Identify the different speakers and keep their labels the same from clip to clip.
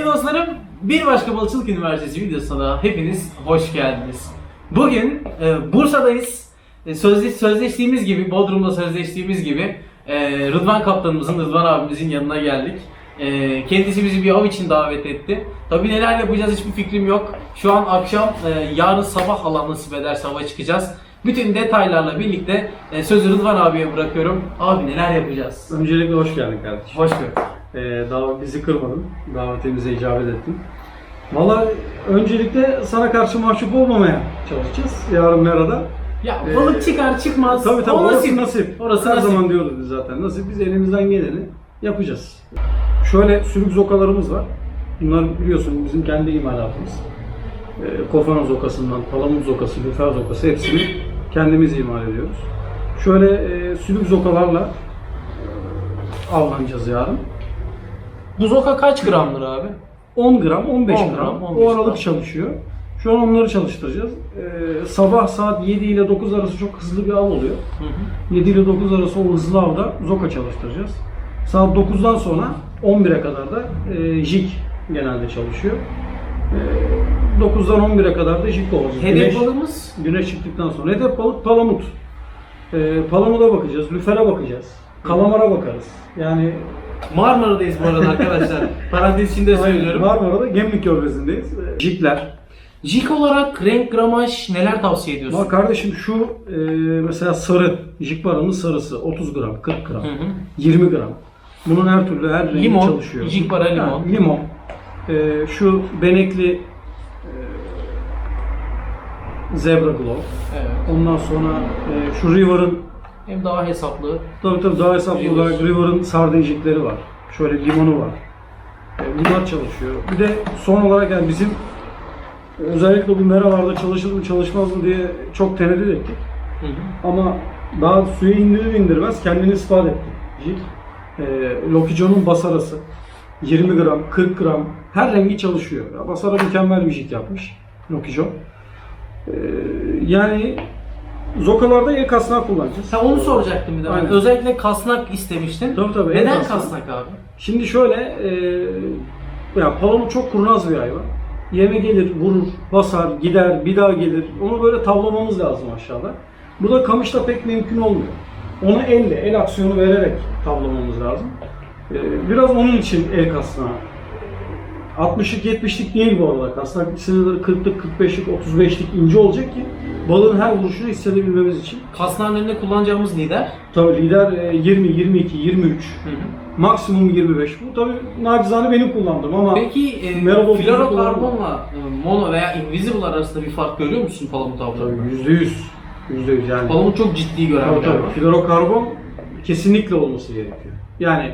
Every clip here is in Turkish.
Speaker 1: dostlarım, bir başka Balıkçılık Üniversitesi videosuna hepiniz hoş geldiniz. Bugün e, Bursa'dayız. E, sözleş, sözleştiğimiz gibi, Bodrum'da sözleştiğimiz gibi e, Rıdvan kaptanımızın, Rıdvan abimizin yanına geldik. E, kendisi bizi bir av için davet etti. Tabii neler yapacağız hiçbir fikrim yok. Şu an akşam, e, yarın sabah Allah nasip ederse hava çıkacağız. Bütün detaylarla birlikte e, sözü Rıdvan abiye bırakıyorum. Abi neler yapacağız?
Speaker 2: Öncelikle hoş geldin kardeşim.
Speaker 1: Hoş gördük.
Speaker 2: Ee, davet bizi kırmadın. Davetimize icabet ettin. Valla öncelikle sana karşı mahcup olmamaya çalışacağız yarın Mera'da.
Speaker 1: Ya
Speaker 2: Ee,
Speaker 1: balık çıkar çıkmaz.
Speaker 2: Tabii tabii
Speaker 1: o
Speaker 2: orası
Speaker 1: nasip.
Speaker 2: nasip.
Speaker 1: Orası
Speaker 2: Her
Speaker 1: nasip.
Speaker 2: zaman diyoruz biz zaten. Nasip biz elimizden geleni yapacağız. Şöyle sülük zokalarımız var. Bunlar biliyorsun bizim kendi imalatımız. Ee, Kofana zokasından, palamut zokası, lüfer zokası hepsini kendimiz imal ediyoruz. Şöyle e, sülük zokalarla e, avlanacağız yarın.
Speaker 1: Bu zoka kaç gramdır abi?
Speaker 2: 10 gram, 15
Speaker 1: 10
Speaker 2: gram,
Speaker 1: gram, 15
Speaker 2: o aralık
Speaker 1: gram.
Speaker 2: çalışıyor. Şu an onları çalıştıracağız. Ee, sabah saat 7 ile 9 arası çok hızlı bir av oluyor. 7 ile 9 arası o hızlı avda zoka çalıştıracağız. Saat 9'dan sonra 11'e kadar da e, jig genelde çalışıyor. E, 9'dan 11'e kadar da jig olacak.
Speaker 1: Hedef
Speaker 2: Güneş,
Speaker 1: balığımız
Speaker 2: güneş çıktıktan sonra. Hedef balık palamut. E, palamuda bakacağız, lüfere bakacağız. Kalamara bakarız. Yani
Speaker 1: Marmara'dayız bu arada arkadaşlar. Parantez içinde söylüyorum.
Speaker 2: Marmara'da Gemlik Körfezi'ndeyiz. Jigler,
Speaker 1: Jig olarak renk gramaj neler tavsiye ediyorsun?
Speaker 2: Ama kardeşim şu e, mesela sarı, jig baranın sarısı 30 gram, 40 gram,
Speaker 1: Hı hı.
Speaker 2: 20 gram. Bunun her türlü her rengi
Speaker 1: Limon,
Speaker 2: çalışıyor.
Speaker 1: jig bara limon.
Speaker 2: Yani limon. E, şu benekli e, zebra glow.
Speaker 1: Evet.
Speaker 2: Ondan sonra e, şu River'ın
Speaker 1: Hem daha hesaplı.
Speaker 2: tabii tabii daha hesaplı
Speaker 1: River.
Speaker 2: olarak River'ın sardincikleri var. Şöyle limonu var. E, bunlar çalışıyor. Bir de son olarak yani bizim özellikle bu meralarda çalışır mı çalışmaz mı diye çok tereddüt ettik.
Speaker 1: Hı hı.
Speaker 2: Ama daha suya indirir indirmez kendini ispat etti. Jig. E, Lokijo'nun basarası. 20 gram, 40 gram her rengi çalışıyor. Basara mükemmel bir jig yapmış Lokijo. E, yani Zokalarda el kasnağı kullanacağız.
Speaker 1: Sen onu soracaktım bir de.
Speaker 2: Aynen.
Speaker 1: özellikle kasnak istemiştin.
Speaker 2: Tabii tabii, el
Speaker 1: Neden
Speaker 2: kasnak.
Speaker 1: kasnak abi?
Speaker 2: Şimdi şöyle, e, ya palamut çok kurnaz bir hayvan. Yeme gelir, vurur, basar, gider, bir daha gelir. Onu böyle tavlamamız lazım aşağıda. Bu da kamışta pek mümkün olmuyor. Onu elle, el aksiyonu vererek tavlamamız lazım. E, biraz onun için el kasnağı. 60'lık 70'lik değil bu arada. Kasnak sınırları 40'lık, 45'lik, 35'lik ince olacak ki balığın her vuruşunu hissedebilmemiz için.
Speaker 1: Kasnağın önünde kullanacağımız lider.
Speaker 2: Tabii lider e, 20, 22, 23,
Speaker 1: Hı hı.
Speaker 2: maksimum 25. Bu tabii nacizane benim kullandığım ama
Speaker 1: Peki e,
Speaker 2: Merhaba,
Speaker 1: fluorokarbonla e, mono veya invisible arasında bir fark görüyor musun palamut
Speaker 2: tabii
Speaker 1: avlarında?
Speaker 2: yüz. Yüzde yüz yani.
Speaker 1: Palamut çok ciddi gören
Speaker 2: Tabii
Speaker 1: bir hayvan.
Speaker 2: tabii. Fluorokarbon kesinlikle olması gerekiyor. Yani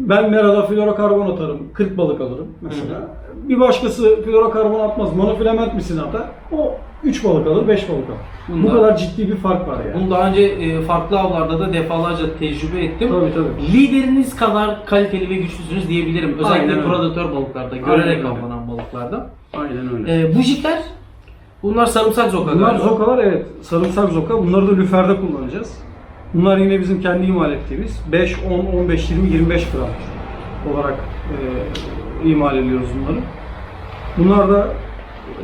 Speaker 2: ben merada fluorokarbon atarım, 40 balık alırım mesela. Bir başkası fluorokarbon atmaz, monofilament misin atar, o 3 balık alır, 5 balık alır. Bu
Speaker 1: Bunlar-
Speaker 2: kadar ciddi bir fark var yani.
Speaker 1: Bunu daha önce e, farklı avlarda da defalarca tecrübe ettim.
Speaker 2: Tabii tabii.
Speaker 1: Lideriniz kadar kaliteli ve güçlüsünüz diyebilirim. Özellikle
Speaker 2: Aynen öyle.
Speaker 1: predatör balıklarda, görerek
Speaker 2: öyle.
Speaker 1: avlanan balıklarda.
Speaker 2: Aynen öyle.
Speaker 1: E, bu jikler, bunlar sarımsak zoka
Speaker 2: Bunlar
Speaker 1: galiba.
Speaker 2: zokalar evet, sarımsak zoka. Bunları da lüferde kullanacağız. Bunlar yine bizim kendi imal ettiğimiz 5, 10, 15, 20, 25 gram olarak e, imal ediyoruz bunları. Bunlar da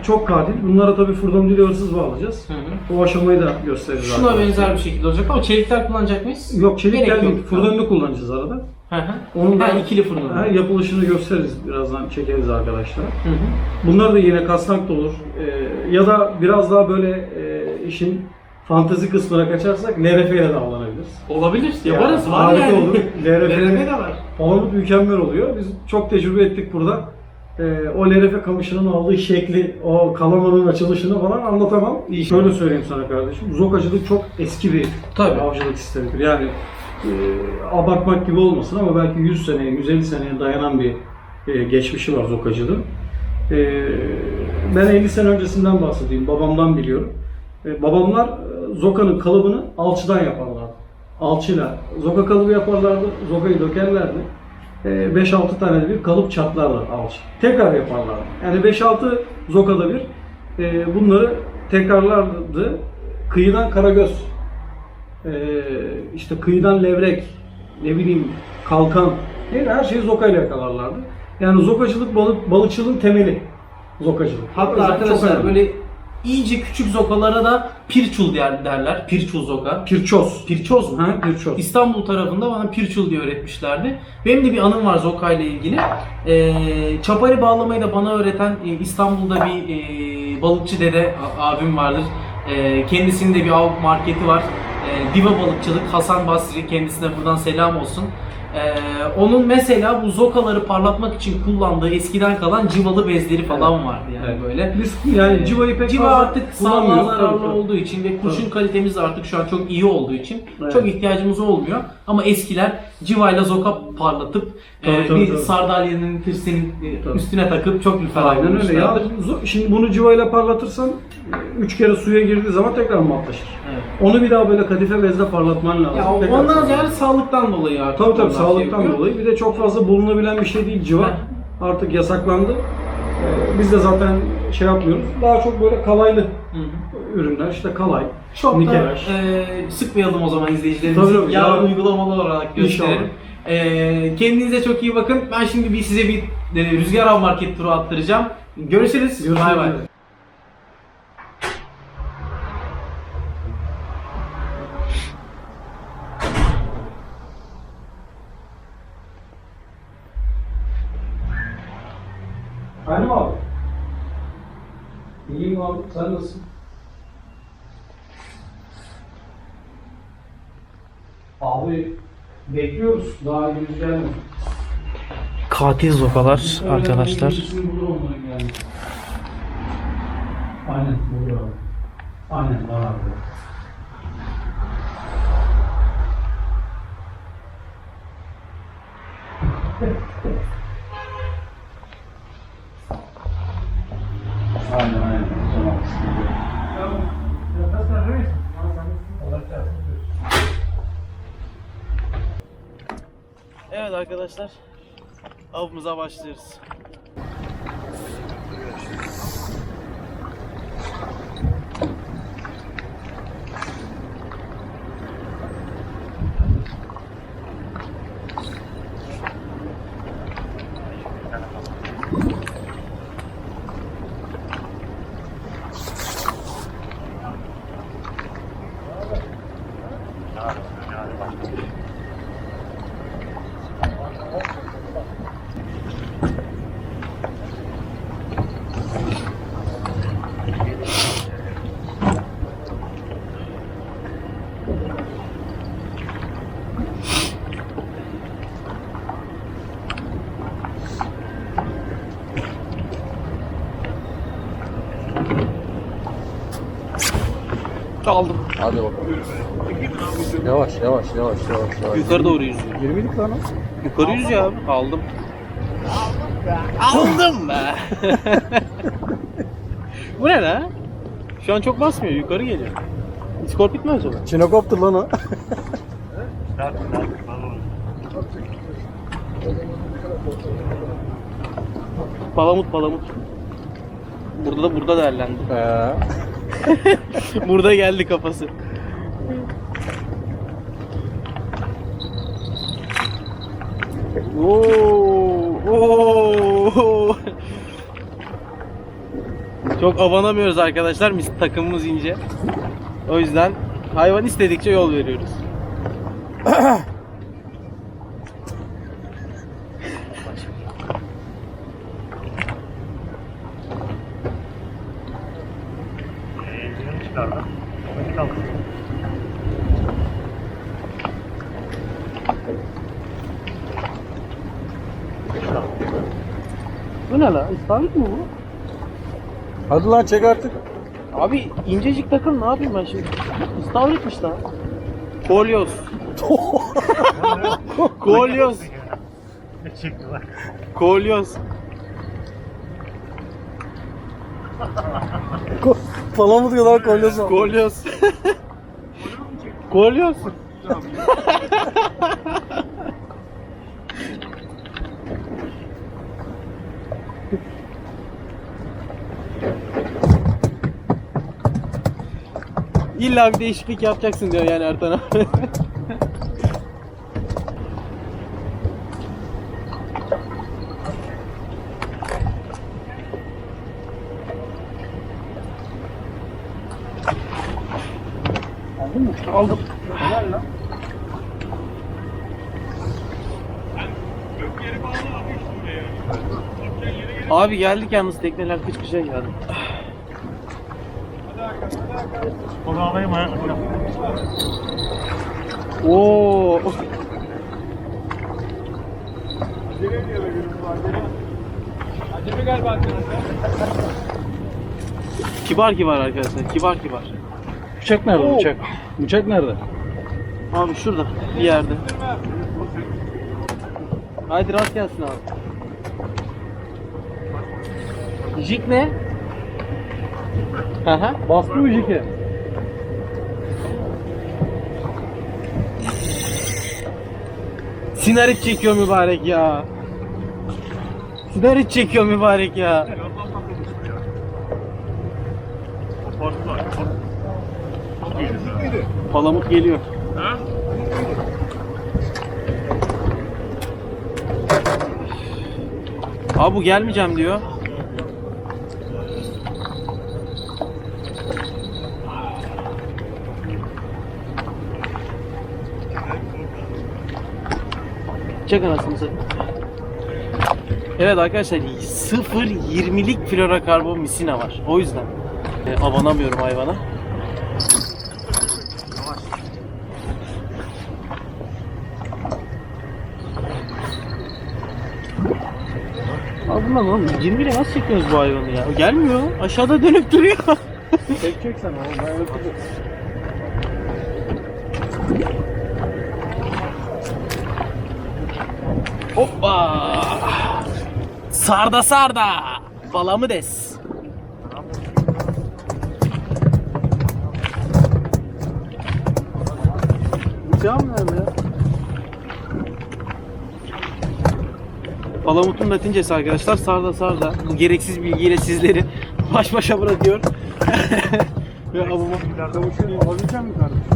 Speaker 2: çok katil. Bunlara tabii furdamcı hırsız bağlayacağız.
Speaker 1: Hı hı.
Speaker 2: O aşamayı da gösteririz.
Speaker 1: Şuna
Speaker 2: arkadaşlar.
Speaker 1: benzer bir şekilde olacak ama çelikler kullanacak mıyız?
Speaker 2: Yok çelik
Speaker 1: Gerek
Speaker 2: geldi.
Speaker 1: yok.
Speaker 2: Fırdanını kullanacağız arada.
Speaker 1: Hı hı.
Speaker 2: Onun da
Speaker 1: ha, ikili fırın.
Speaker 2: Yapılışını gösteririz. Birazdan çekeriz arkadaşlar.
Speaker 1: Hı hı.
Speaker 2: Bunlar da yine kasnak da olur. Ee, ya da biraz daha böyle e, işin fantezi kısmına kaçarsak LRF ile de avlanabiliriz.
Speaker 1: Olabilir. Yaparız.
Speaker 2: Ya,
Speaker 1: var
Speaker 2: harika
Speaker 1: yani.
Speaker 2: olur.
Speaker 1: LRF
Speaker 2: LRF
Speaker 1: de var.
Speaker 2: Palamut mükemmel oluyor. Biz çok tecrübe ettik burada. Ee, o LRF kamışının aldığı şekli, o kalamanın açılışını falan anlatamam. İyi. Şöyle söyleyeyim sana kardeşim. Zokacılık çok eski bir
Speaker 1: Tabii.
Speaker 2: avcılık sistemidir. Yani e, abartmak gibi olmasın ama belki 100 seneye, 150 seneye dayanan bir e, geçmişi var zokacılığın. E, ben 50 sene öncesinden bahsedeyim. Babamdan biliyorum. E, babamlar zokanın kalıbını alçıdan yaparlardı. Alçıyla zoka kalıbı yaparlardı, zokayı dökerlerdi. E, 5-6 tane de bir kalıp çatlarlar alçı. Tekrar yaparlardı. Yani 5-6 zokada bir e, bunları tekrarlardı. Kıyıdan karagöz, e, işte kıyıdan levrek, ne bileyim kalkan, her şeyi zokayla yakalarlardı. Yani zokacılık balık balıkçılığın temeli. Zokacılık.
Speaker 1: Hatta arkadaşlar böyle iyice küçük zokalara da pirçul der, derler. Pirçul zoka.
Speaker 2: pirçoz.
Speaker 1: Pirçoz mu?
Speaker 2: Ha, pirçoz.
Speaker 1: İstanbul tarafında bana pirçul diye öğretmişlerdi. Benim de bir anım var zoka ile ilgili. Ee, çapari bağlamayı da bana öğreten e, İstanbul'da bir e, balıkçı dede abim vardır. E, kendisinin de bir av marketi var. E, Diva Balıkçılık Hasan Basri kendisine buradan selam olsun. E, onun mesela bu zokaları parlatmak için kullandığı eskiden kalan civalı bezleri falan vardı yani
Speaker 2: Evet.
Speaker 1: böyle.
Speaker 2: Biz yani civayı pek
Speaker 1: Civa artık sağlığa zararlı
Speaker 2: Tabii,
Speaker 1: olduğu için ve kurşun
Speaker 2: Tabii.
Speaker 1: kalitemiz artık şu an çok iyi olduğu için
Speaker 2: Evet.
Speaker 1: çok ihtiyacımız olmuyor. Ama eskiler civayla zoka parlatıp
Speaker 2: Tabii,
Speaker 1: e,
Speaker 2: tabii,
Speaker 1: bir
Speaker 2: tabii.
Speaker 1: sardalyenin tirsenin e, üstüne takıp çok lüfer
Speaker 2: Aynen öyle ya. Şimdi bunu civayla parlatırsan e, üç kere suya girdiği zaman tekrar matlaşır.
Speaker 1: Evet.
Speaker 2: Onu bir daha böyle kadife bezle parlatman lazım.
Speaker 1: Ya
Speaker 2: Tekrar-
Speaker 1: ondan ziyade sağlıktan dolayı artık.
Speaker 2: Tabii tabii
Speaker 1: şey
Speaker 2: sağlıktan
Speaker 1: yapıyor.
Speaker 2: dolayı. Bir de çok fazla bulunabilen bir şey değil civa. Artık yasaklandı. Ee, Biz de zaten şey yapmıyoruz. Daha çok böyle kalaylı
Speaker 1: Hı hı.
Speaker 2: ürünler. işte kalay,
Speaker 1: Çok
Speaker 2: nikelaj.
Speaker 1: da e, sıkmayalım o zaman izleyicilerimizi.
Speaker 2: Tabii tabii,
Speaker 1: Yarın
Speaker 2: yarın-
Speaker 1: uygulamalı olarak gösterelim. E, kendinize çok iyi bakın. Ben şimdi bir size bir e, Rüzgar Av Market turu attıracağım. Görüşürüz.
Speaker 2: Görüşmek
Speaker 1: Bay bay.
Speaker 2: üzere. Efendim abi? İyiyim abi, sen nasılsın? Abi bekliyoruz, daha henüz gelmedi.
Speaker 1: Katil zokalar arkadaşlar.
Speaker 2: Yani. Aynen. Aynen, abi. Aynen,
Speaker 1: arkadaşlar. Avımıza başlıyoruz. Aldım.
Speaker 3: Hadi bakalım. Yavaş yavaş yavaş yavaş yavaş.
Speaker 1: Yukarı doğru yüzüyor.
Speaker 3: 20'lik lan o.
Speaker 1: Yukarı yüzüyor abi. Aldım. Aldım be. Bu ne lan? Şu an çok basmıyor. Yukarı geliyor. Skor bitmez o.
Speaker 3: Çinokopter lan o.
Speaker 1: Palamut palamut. Burada da burada değerlendi.
Speaker 3: Ee,
Speaker 1: burada geldi kafası. Oo, oo. Çok avanamıyoruz arkadaşlar. Biz takımımız ince. O yüzden hayvan istedikçe yol veriyoruz. Bu ne lan? İstavrit mi bu?
Speaker 3: hadi lan çek artık.
Speaker 1: Abi incecik takım ne yapayım ben şimdi? İstavritmiş lan. Kolyoz. Kolyoz. Kolyoz.
Speaker 3: Palamut kadar kolyoz.
Speaker 1: Kolyoz. Kolyoz. İlla bir değişiklik yapacaksın diyor yani Ertan abi. Aldım. Abi geldik yalnız tekneler kıç kışa geldi.
Speaker 4: Onu alayım ha.
Speaker 1: Oo.
Speaker 4: Acemi galiba arkadaşlar.
Speaker 1: Kibar kibar arkadaşlar. Kibar kibar.
Speaker 2: Bıçak nerede bıçak? Bıçak nerede?
Speaker 1: Abi şurada bir yerde. Haydi rast gelsin abi. Jig ne? Hı.
Speaker 2: Bastı mı jike?
Speaker 1: Sinarit çekiyor mübarek ya. Sinarit çekiyor mübarek ya.
Speaker 4: Postu var. Çok iyiydi.
Speaker 1: Palamut geliyor.
Speaker 4: Ha?
Speaker 1: Abi bu gelmeyeceğim diyor. Çek anasını satayım. Evet arkadaşlar 0.20'lik florokarbon misina var. O yüzden e, abanamıyorum hayvana. Lan oğlum 20 ile nasıl çekiyoruz bu hayvanı ya? Gelmiyor. Aşağıda dönüp duruyor.
Speaker 2: Çekeceksen oğlum ben öpeceğim.
Speaker 1: Hoppa! Sarda sarda! Balamı des.
Speaker 2: Bıçağım nerede ya?
Speaker 1: Palamut'un latincesi arkadaşlar sarda sarda. Bu gereksiz bilgiyle sizleri baş başa bırakıyor. Ve
Speaker 2: kardeşim?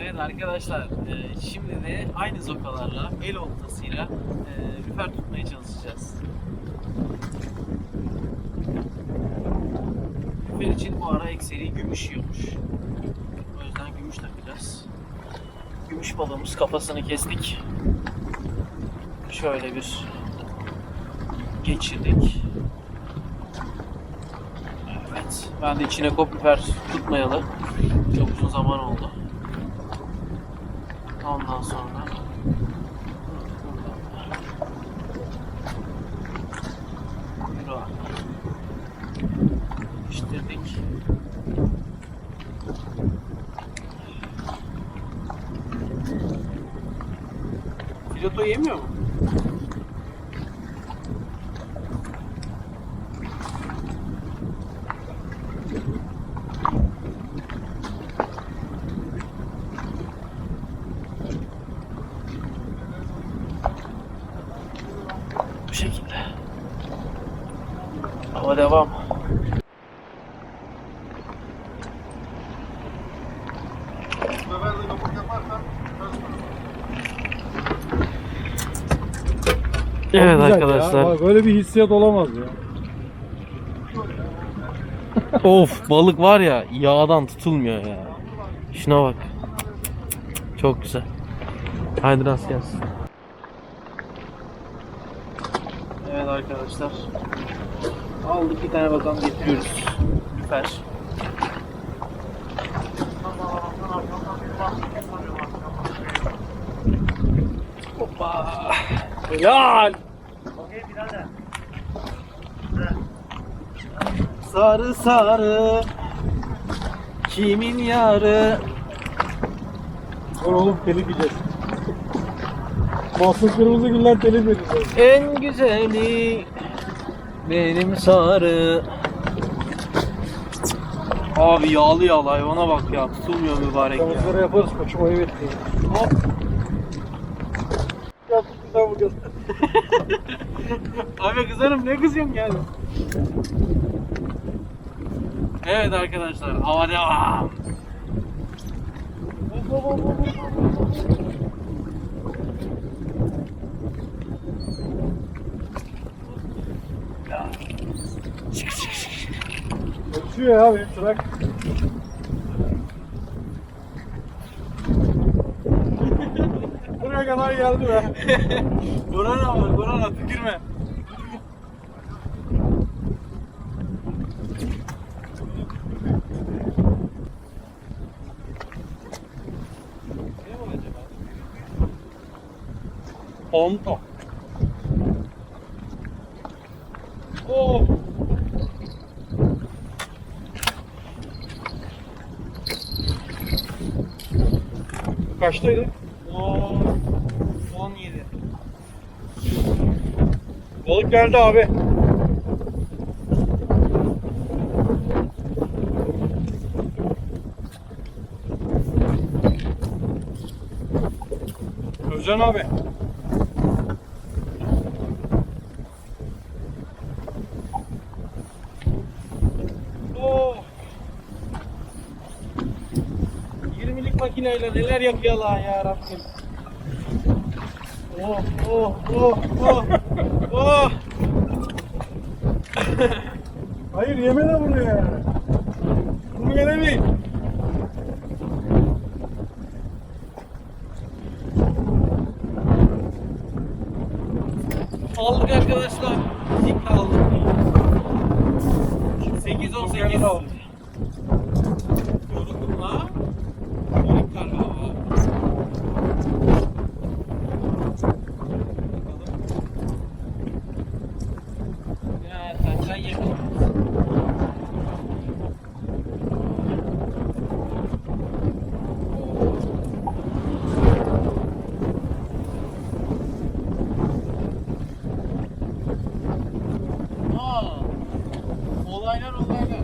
Speaker 1: Evet arkadaşlar, e, şimdi de aynı zokalarla, el oltasıyla e, lüfer tutmaya çalışacağız. Lüfer için bu ara ekseri gümüş yiyormuş. O yüzden gümüş takacağız. Gümüş balığımız kafasını kestik. Şöyle bir geçirdik. Evet, ben de içine kop lüfer tutmayalı. Çok uzun zaman oldu. Ondan sonra Buyurun. İştirdik. Piloto yemiyor mu? Bu şekilde. Ama devam. Evet
Speaker 2: Güzel
Speaker 1: arkadaşlar.
Speaker 2: Bak öyle bir hissiyat olamaz ya.
Speaker 1: Of balık var ya yağdan tutulmuyor ya. Şuna bak. Çok güzel. Haydi rast gelsin. Evet arkadaşlar. Aldık bir tane bakalım getiriyoruz. Lüfer. Hoppa. Helal. Sarı sarı kimin yarı
Speaker 2: Dur oğlum telif yiyeceğiz. Mahsun Kırmızı Güller telif edeceğiz.
Speaker 1: en güzeli benim sarı Abi yağlı yağlı hayvana bak ya tutulmuyor mübarek ya.
Speaker 2: Kamızları yaparız koçum evet diye. Hop. Yaptık güzel bu göz.
Speaker 1: Abi kızarım ne kızıyorsun yani? Evet arkadaşlar hava devam.
Speaker 2: Çık çık çık. Uçuyor ya benim trak. Buraya kadar geldi be.
Speaker 1: Burana var, Burana tükürme.
Speaker 2: Ponto. Oh. Kaçtaydı?
Speaker 1: Oo, 17.
Speaker 2: Balık geldi abi. Özcan abi.
Speaker 1: Oo. 20'lik makineyle neler yapıyorlar ya Rabbim. Oh oh oh oh oh.
Speaker 2: Hayır yeme de bunu ya. Bunu yenemeyin.
Speaker 1: Aldık arkadaşlar. Zikle aldık. 8 18.
Speaker 2: aldım.
Speaker 1: Yoruldum la. Yoruldum galiba. Ya kaçan yemin. Aa, olaylar olaylar.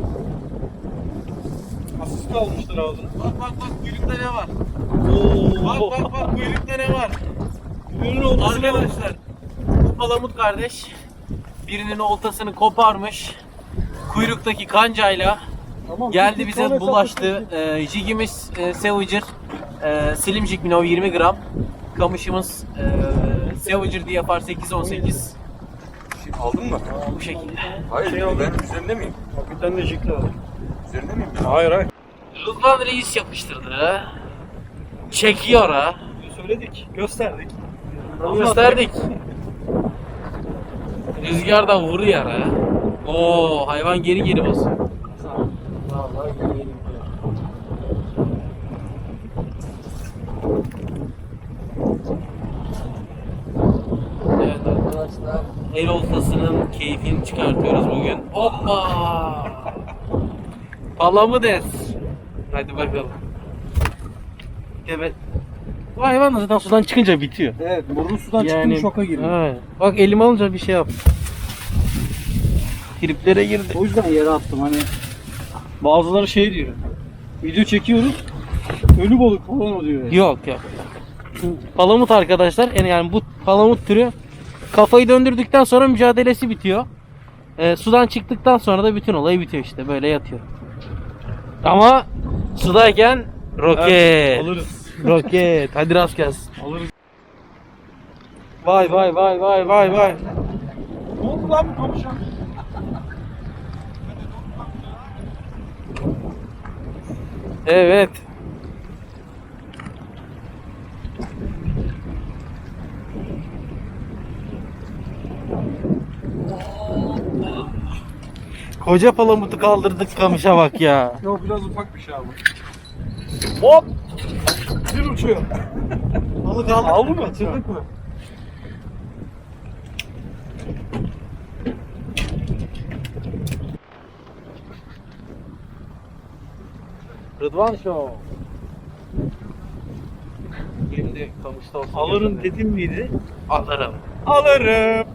Speaker 2: Asist almıştır ağzına.
Speaker 1: Bak bak bak kuyrukta ne var?
Speaker 2: Oo.
Speaker 1: Bak bak bak kuyrukta ne var? Ürün olmasına Arkadaşlar bu palamut kardeş birinin oltasını koparmış. Kuyruktaki kancayla
Speaker 2: Tamam,
Speaker 1: geldi bize bulaştı. Ee, jigimiz e, Savager. E, Slim Jig Minnow 20 gram. Kamışımız e, Savager DFR 818.
Speaker 3: Aldın mı?
Speaker 1: Bu şekilde.
Speaker 3: Hayır
Speaker 2: Şey
Speaker 3: ben
Speaker 2: aldım.
Speaker 3: üzerinde miyim?
Speaker 2: Bir tane de aldım.
Speaker 3: Üzerinde miyim?
Speaker 2: Hayır hayır.
Speaker 1: Rıdvan Reis yapıştırdı. Çekiyor ha.
Speaker 2: Söyledik, gösterdik.
Speaker 1: Gösterdik. Rüzgar da vuruyor ha. Oo hayvan geri geri basıyor. Evet arkadaşlar. El oltasının keyfini çıkartıyoruz bugün. Hoppa! Palamı des. Hadi bakalım. Evet. Bu hayvan da zaten sudan çıkınca bitiyor.
Speaker 2: Evet, burnu sudan çıktı mı şoka giriyor.
Speaker 1: Evet. Bak elim alınca bir şey yap. Triplere girdi.
Speaker 2: O yüzden yere attım hani. Bazıları şey diyor. Video çekiyoruz. Ölü balık falan o diyor.
Speaker 1: Yok yok. Palamut arkadaşlar yani- yani bu palamut türü kafayı döndürdükten sonra mücadelesi bitiyor. Ee, sudan çıktıktan sonra da bütün olay bitiyor işte böyle yatıyor. Ama sudayken roket.
Speaker 2: Alırız.
Speaker 1: Roket. Hadi rast gelsin.
Speaker 2: Alırız.
Speaker 1: Vay vay vay vay vay vay.
Speaker 2: Ne oldu lan bu konuşan?
Speaker 1: Evet. Koca palamutu kaldırdık kamışa bak ya.
Speaker 2: Yok biraz ufak bir şey abi. Hop! Uçuyor.
Speaker 1: Balık aldık.
Speaker 2: Aldı mı?
Speaker 1: Kaçırdık mı? Rıdvan Show. Şimdi kamışta olsun.
Speaker 2: Alırım dedim miydi?
Speaker 1: Alırım.
Speaker 2: Alırım.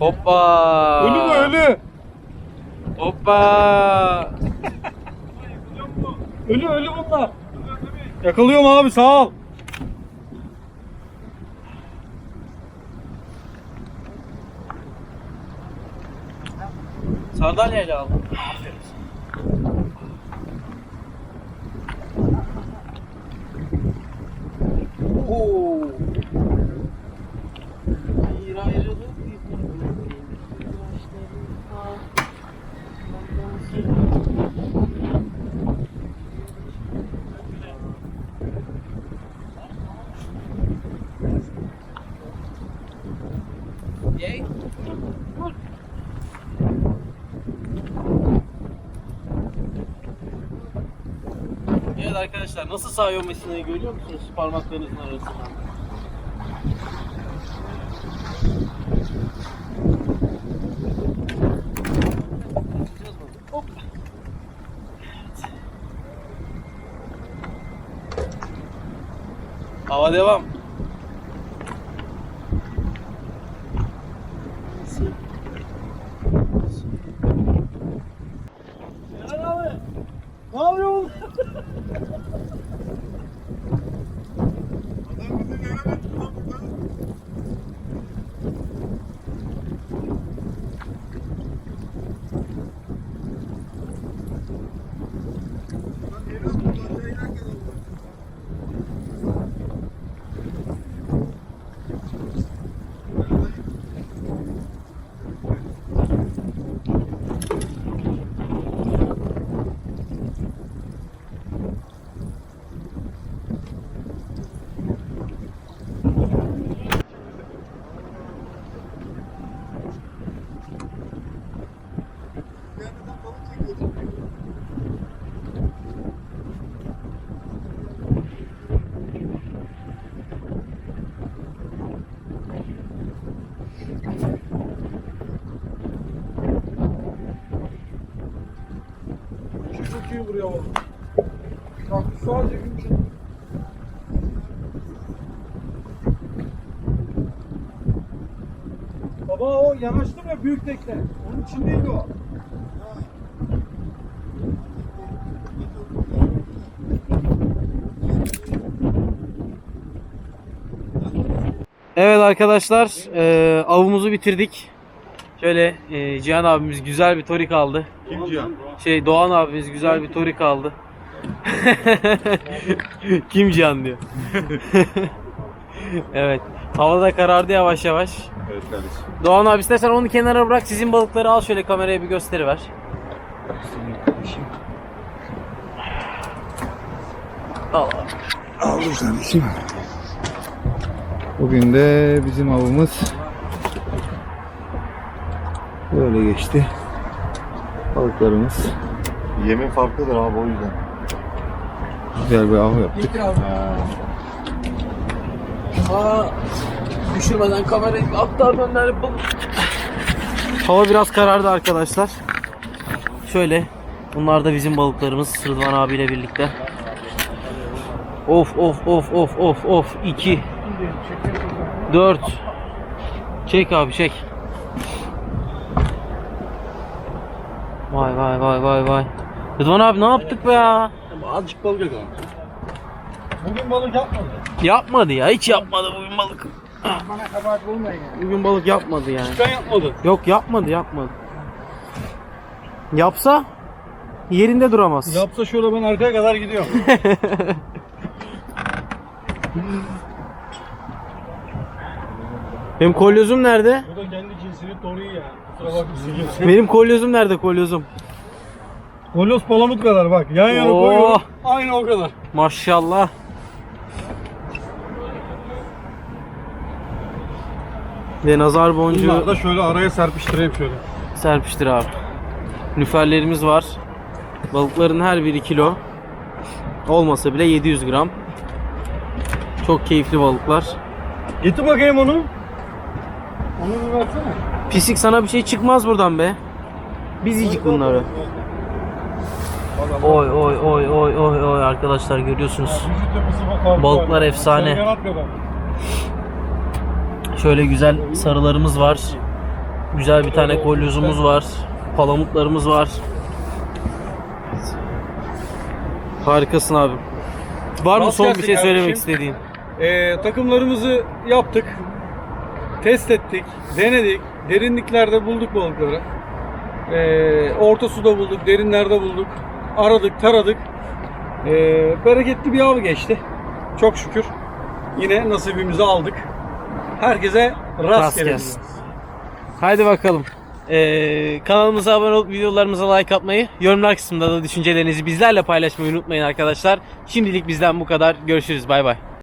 Speaker 1: Hoppa.
Speaker 2: Ölü mü ölü?
Speaker 1: Hoppa.
Speaker 2: Ölü ölü bunlar. Yakalıyorum abi sağ ol.
Speaker 1: Sardalya aldım.
Speaker 2: Oo.
Speaker 1: Yay. Evet arkadaşlar nasıl sağıyor makineyi görüyor musunuz parmaklarınızın arasından? Hava devam.
Speaker 2: Ne yapıyorsun? Vuruyor oğlum. Bak sadece gün Baba o yanaştım ya büyük tekne. Onun içindeydi o.
Speaker 1: Evet arkadaşlar eee, avımızı bitirdik. Şöyle eee, Cihan abimiz güzel bir torik aldı.
Speaker 4: Kim Cihan?
Speaker 1: Şey Doğan abimiz güzel bir torik aldı. Kim Cihan diyor. evet. Hava da karardı yavaş yavaş.
Speaker 4: Evet kardeşim.
Speaker 1: Doğan abi istersen onu kenara bırak. Sizin balıkları al şöyle kameraya bir gösteriver. Al.
Speaker 5: Aldım kardeşim. Bugün de bizim avımız böyle geçti. Balıklarımız
Speaker 4: Yemin farklıdır abi o yüzden.
Speaker 5: güzel bir av yaptık.
Speaker 1: Aa, düşürmeden kamerayı atlar döner Hava biraz karardı arkadaşlar. Şöyle. Bunlar da bizim balıklarımız Rıdvan abiyle birlikte. Of of of of of of 2 4 Çek abi çek. Vay vay vay vay vay. Rıdvan abi ne yaptık be ya?
Speaker 2: Azıcık balık yakalım. Bugün balık yapmadı.
Speaker 1: Yapmadı ya hiç yapmadı bugün balık.
Speaker 2: Bana kabahat bulmayın yani.
Speaker 1: Bugün balık yapmadı yani.
Speaker 2: Ben yapmadı.
Speaker 1: Yok yapmadı yapmadı. Yapsa yerinde duramaz.
Speaker 2: Yapsa şöyle ben arkaya kadar gidiyorum.
Speaker 1: Benim kolyozum nerede?
Speaker 2: Bu da kendi cinsinin toruyu ya.
Speaker 1: Benim kolyozum nerede kolyozum?
Speaker 2: Kolos palamut kadar bak. Yan yana
Speaker 1: Oo.
Speaker 2: koyuyorum. Aynı o kadar.
Speaker 1: Maşallah. Ve nazar boncuğu
Speaker 2: Bunları da şöyle araya serpiştireyim şöyle.
Speaker 1: serpiştir abi. Lüferlerimiz var. Balıkların her biri kilo. Olmasa bile 700 gram. Çok keyifli balıklar.
Speaker 2: Getir bakayım onu. Onu bir versene.
Speaker 1: Pislik sana bir şey çıkmaz buradan be. Biz yiyecek bunları. Oy oy oy oy oy oy arkadaşlar görüyorsunuz. Balıklar efsane. Şöyle güzel sarılarımız var. Güzel bir tane kolyozumuz var. Palamutlarımız var. Harikasın abi. Var mı son bir şey söylemek istediğin?
Speaker 2: Ee, takımlarımızı yaptık. Test ettik. Denedik. Derinliklerde bulduk balıkları. Ee, orta suda bulduk. Derinlerde bulduk. Aradık, taradık. Ee, bereketli bir av geçti. Çok şükür. Yine nasibimizi aldık. Herkese
Speaker 1: Rast gelsin. Haydi bakalım. Ee, kanalımıza abone olup videolarımıza like atmayı, yorumlar kısmında da düşüncelerinizi bizlerle paylaşmayı unutmayın arkadaşlar. Şimdilik bizden bu kadar. Görüşürüz. Bay bay.